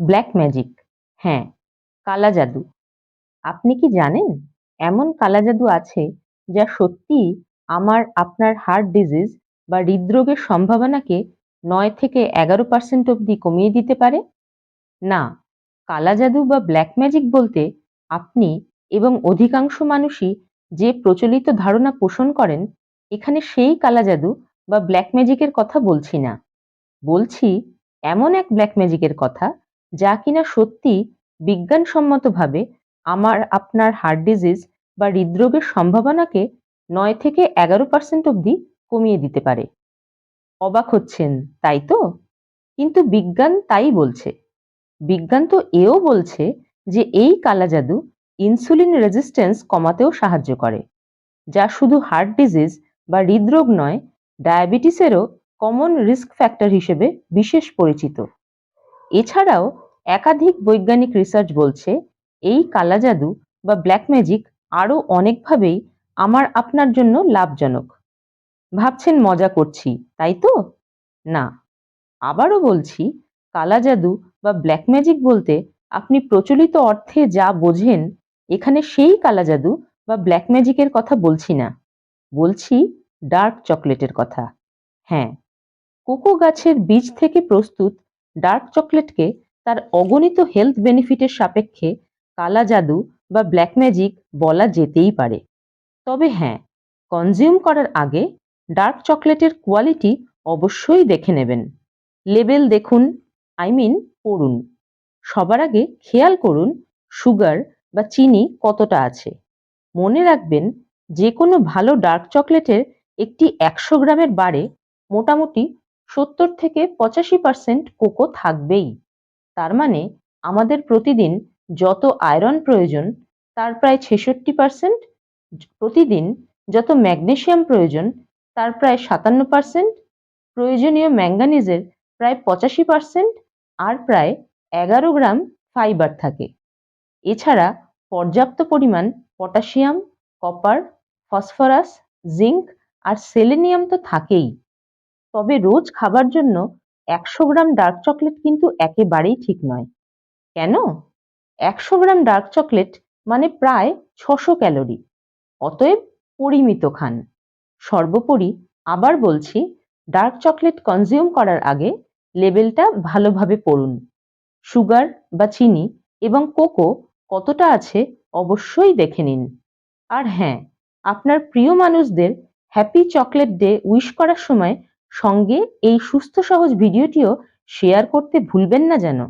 Black magic হ্যাঁ কালা জাদু। আপনি কি জানেন এমন কালা জাদু আছে যা সত্যি আমার, আপনার হার্ট ডিজিজ বা হৃদরোগের সম্ভাবনাকে নয় থেকে এগারো পার্সেন্ট অবধি কমিয়ে দিতে পারে? না, কালা জাদু বা ব্ল্যাক ম্যাজিক বলতে আপনি এবং অধিকাংশ মানুষই যে প্রচলিত ধারণা পোষণ করেন, এখানে সেই কালা জাদু বা ব্ল্যাক ম্যাজিকের কথা বলছি না। বলছি, এমন এক ব্ল্যাক ম্যাজিকের কথা যা কিনা সত্যি বিজ্ঞানসম্মতভাবে আমার আপনার হার্ট ডিজিজ বা হৃদরোগের সম্ভাবনাকে নয় থেকে এগারো পার্সেন্ট অবধি কমিয়ে দিতে পারে। অবাক হচ্ছেন, তাই তো? কিন্তু বিজ্ঞান তাই বলছে। বিজ্ঞান তো এও বলছে যে এই কালা জাদু ইনসুলিন রেজিস্ট্যান্স কমাতেও সাহায্য করে, যা শুধু হার্ট ডিজিজ বা হৃদরোগ নয়, ডায়াবেটিসেরও কমন রিস্ক ফ্যাক্টর হিসেবে বিশেষ পরিচিত। এছাড়াও একাধিক বৈজ্ঞানিক রিসার্চ বলছে, এই কালা জাদু বা ব্ল্যাক ম্যাজিক আরও অনেকভাবেই আমার আপনার জন্য লাভজনক। ভাবছেন মজা করছি, তাই তো? না। আবারও বলছি, কালা জাদু বা ব্ল্যাক ম্যাজিক বলতে আপনি প্রচলিত অর্থে যা বোঝেন, এখানে সেই কালা জাদু বা ব্ল্যাক ম্যাজিকের কথা বলছি না। বলছি ডার্ক চকলেটের কথা। হ্যাঁ কোকো গাছের বীজ থেকে প্রস্তুত ডার্ক চকলেটকে তার অগণিত হেলথ বেনিফিটের সাপেক্ষে কালা জাদু বা ব্ল্যাক ম্যাজিক বলা যেতেই পারে। তবে হ্যাঁ কনজিউম করার আগে ডার্ক চকলেটের কোয়ালিটি অবশ্যই দেখে নেবেন। লেবেল দেখুন আই মিন পড়ুন। সবার আগে খেয়াল করুন সুগার বা চিনি কতটা আছে। মনে রাখবেন যে কোনো ভালো ডার্ক চকলেটের একটি একশো গ্রামের বারে মোটামুটি সত্তর থেকে পঁচাশি পার্সেন্ট কোকো থাকবেই। তার মানে আমাদের প্রতিদিন যত আয়রন প্রয়োজন, তার প্রায় ছেষট্টি পার্সেন্ট প্রতিদিন যত ম্যাগনেশিয়াম প্রয়োজন, তার প্রায় সাতান্ন পার্সেন্ট প্রয়োজনীয় ম্যাঙ্গানিজের প্রায় পঁচাশি পার্সেন্ট আর প্রায় এগারো গ্রাম ফাইবার থাকে। এছাড়া পর্যাপ্ত পরিমাণ পটাশিয়াম, কপার, ফসফরাস, জিঙ্ক আর সেলেনিয়াম তো থাকেই। তবে রোজ খাবার জন্য একশো গ্রাম ডার্ক চকলেট কিন্তু একেবারেই ঠিক নয়। কেন? একশো গ্রাম ডার্ক চকলেট মানে প্রায় ছশো ক্যালোরি, অতএব পরিমিত খান। সর্বোপরি আবার বলছি ডার্ক চকলেট কনজিউম করার আগে লেবেলটা ভালোভাবে পড়ুন। সুগার বা চিনি এবং কোকো কতটা আছে অবশ্যই দেখে নিন। আর হ্যাঁ আপনার প্রিয় মানুষদের হ্যাপি চকলেট ডে উইশ করার সময় সঙ্গে এই সুস্থ সহজ ভিডিওটিও শেয়ার করতে ভুলবেন না যেন।